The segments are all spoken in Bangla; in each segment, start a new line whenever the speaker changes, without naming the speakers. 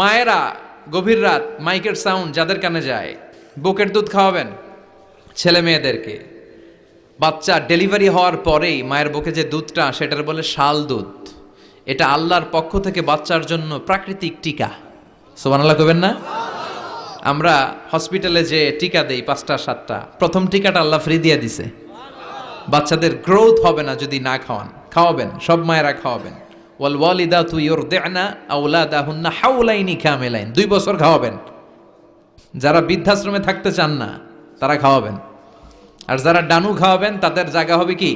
মায়েরা গভীর রাত মাইকের সাউন্ড যাদের কানে যায়, বুকের দুধ খাওয়াবেন ছেলে মেয়েদেরকে। বাচ্চা ডেলিভারি হওয়ার পরেই মায়ের বুকে যে দুধটা, সেটার বলে শাল দুধ। এটা আল্লাহর পক্ষ থেকে বাচ্চার জন্য প্রাকৃতিক টিকা। সোবানাল্লাহ করবেন না? আমরা হসপিটালে যে টিকা দেই, পাঁচটা, সাতটা, প্রথম টিকাটা আল্লাহ ফ্রি দিয়ে দিছে। বাচ্চাদের গ্রোথ হবে না যদি না খাওয়ান। খাওয়াবেন, সব মায়েরা খাওয়াবেন। ওয়াল ওয়ালিদা তু ইউরদি'না আওলাদাহুন্না হাউলাইনি কামিলাইন। দুই বছর খাওয়াবেন। যারা বৃদ্ধাশ্রমে থাকতে চান না, তারা খাওয়াবেন। আর যারা ডানু খাওয়াবেন, তাদের জায়গা হবে কি?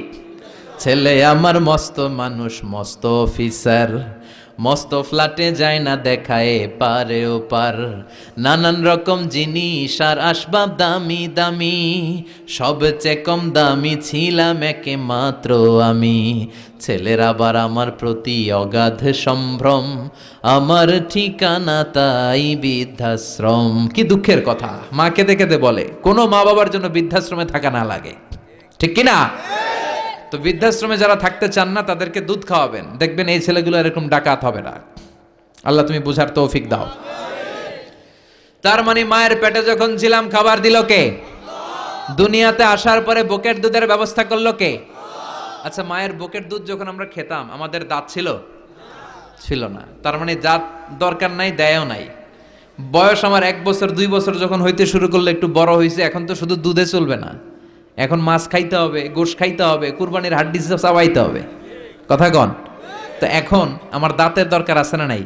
ছেলে আমার মস্ত মানুষ, মস্ত অফিসার। মস্ত ফ্ল্যাটে যায় না দেখায় পারে ও পার। নানান রকম জিনিস আর আসবাব দামি দামি। সবচেয়ে কম দামি ছিলাম একে মাত্র আমি। ছেলের আবার আমার প্রতি অগাধ সম্ভ্রম। আমার ঠিকানা তাই বৃদ্ধাশ্রম। কি দুঃখের কথা। মাকে দেখে কেঁদে বলে, কোনো মা বাবার জন্য বৃদ্ধাশ্রমে থাকা না লাগে। ঠিক কিনা? না তো বৃদ্ধাশ্রমে যারা থাকতে চান না, তাদেরকে দুধ খাওয়াবেন। দেখবেন এই ছেলেগুলো এরকম ডাকাত হবে না। আল্লাহ তুমি বুঝার তৌফিক দাও। তার মানে মায়ের পেটে যখন ছিলাম, খাবার দিল কে? দুনিয়াতে আসার পরে বুকের দুধের ব্যবস্থা করল কে? আচ্ছা মায়ের বুকের দুধ যখন আমরা খেতাম, আমাদের দাঁত ছিল? ছিল না। তার মানে দাঁত দরকার নাই, দেয়ও নাই। বয়স আমার এক বছর, দুই বছর যখন হইতে শুরু করল একটু বড় হয়েছে এখন তো শুধু দুধে চলবে না। এখন মাছ খাইতে হবে, গোশ খাইতে হবে, কুরবানির হাড্ডি চাবাইতে হবে। কথা কন? তো এখন আমার দাঁতের দরকার আছে না নাই?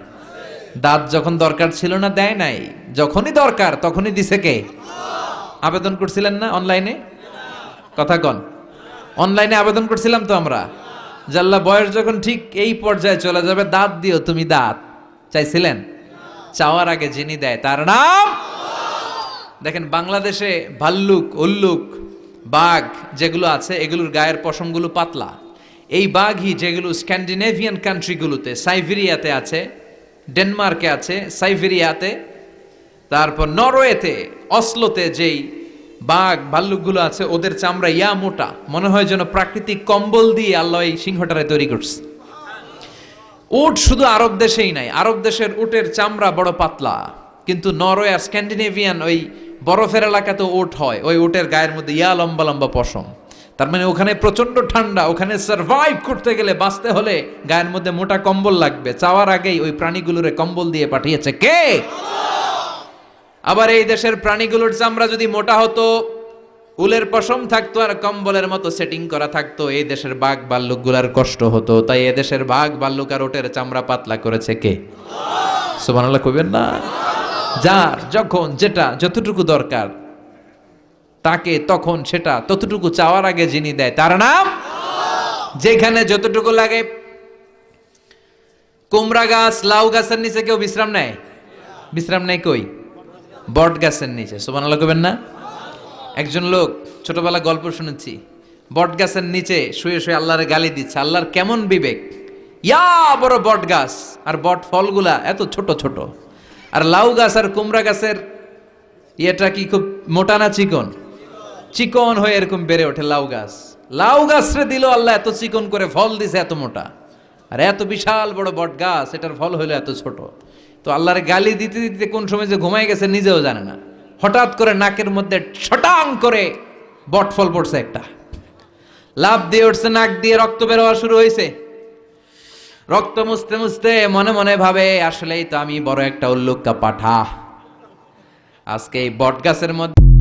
দাঁত যখন দরকার ছিল না, দেয় নাই। যখনই দরকার, তখনই দিছে কে? আবেদন করছিলেন না অনলাইনে? কথা কন। অনলাইনে আবেদন করছিলাম তো আমরা। জাল্লা, বয়স যখন ঠিক এই পর্যায়ে চলে যাবে, দাঁত দিও তুমি দাঁত। চাইছিলেন? চাওয়ার আগে যিনি দেয়, তার নাম? দেখেন, বাংলাদেশে ভাল্লুক, উল্লুক বাঘ যেগুলো আছে, এগুলোর গায়ের পশমগুলো পাতলা। এই বাঘই যেগুলো স্ক্যান্ডিনেভিয়ান কান্ট্রিগুলোতে, সাইবেরিয়াতে আছে, ডেনমার্কে আছে, সাইবেরিয়াতে, তারপর নরওয়েতে, অসলোতে যেই বাঘ ভাল্লুকগুলো আছে, ওদের চামড়া ইয়া মোটা, মনে হয় যেন প্রাকৃতিক কম্বল দিয়ে আল্লাহ এই সিংহটারে তৈরি করছে। উট শুধু আরব দেশেই নাই, আরব দেশের উটের চামড়া বড় পাতলা। কিন্তু নরওয়ে আর স্ক্যান্ডিনেভিয়ান ওই বরফের এলাকাতে ওট হয়। ওই উটের গায়ের মধ্যে ইয়া লম্বা লম্বা পশম। তার মানে ওখানে প্রচণ্ড ঠান্ডা, ওখানে সার্ভাইভ করতে গেলে বাঁচতে হলে গায়ের মধ্যে মোটা কম্বল লাগবে। চাওয়ার আগেই ওই প্রাণীগুলোরে কম্বল দিয়ে পাঠিয়েছে কে? আবার এই দেশের প্রাণীগুলোর চামড়া যদি মোটা হতো, উলের পশম থাকতো আর কম্বলের মতো সেটিং করা থাকতো, এই দেশের বাঘ বাল্লুকগুলার কষ্ট হতো। তাই এ দেশের বাঘ বাল্লুক আর ওটের চামড়া পাতলা করেছে কে? সুবহানাল্লাহ কইবেন না? যার যখন যেটা যতটুকু দরকার, তাকে তখন সেটা ততটুকু চাওয়ার আগে যিনি দেয়, তার নাম যেখানে যতটুকু লাগে। কুমড়া গাছ, লাউ গাছের নিচে কেউ বিশ্রাম নেয়? বিশ্রাম নেয় কই? বট গাছের নিচে। সুবহানাল্লাহ কইবেন না? একজন লোক ছোটবেলা গল্প শুনেছি, বট গাছের নিচে শুয়ে শুয়ে আল্লাহরে গালি দিচ্ছে। আল্লাহর কেমন বিবেক? ইয়া বড় বট গাছ। আর বট ফলগুলা এত ছোট ছোট। আর লাউ গাছ আর কুমড়া গাছের ইয়েটা কি খুব মোটা না চিকন? চিকন হয়ে এরকম বেড়ে ওঠে লাউ গাছ। লাউ গাছরে দিল আল্লাহ এত চিকন করে ফল দিছে এত মোটা। আর এত বিশাল বড় বট গাছ, এটার ফল হলো এত ছোট। তো আল্লাহর গালি দিতে দিতে কোন সময় যে ঘুমাই গেছে নিজেও জানে না। হঠাৎ করে নাকের মধ্যে ছটাং করে বট ফল পড়ছে একটা। লাভ দিয়ে উঠছে, নাক দিয়ে রক্ত বেরোয়া শুরু হয়েছে। রক্ত মুছতে মুছতে মনে মনে ভাবে, আসলেই তো আমি বড় একটা উল্লুকা পাঠা। আজকে এই বট গাছের মধ্যে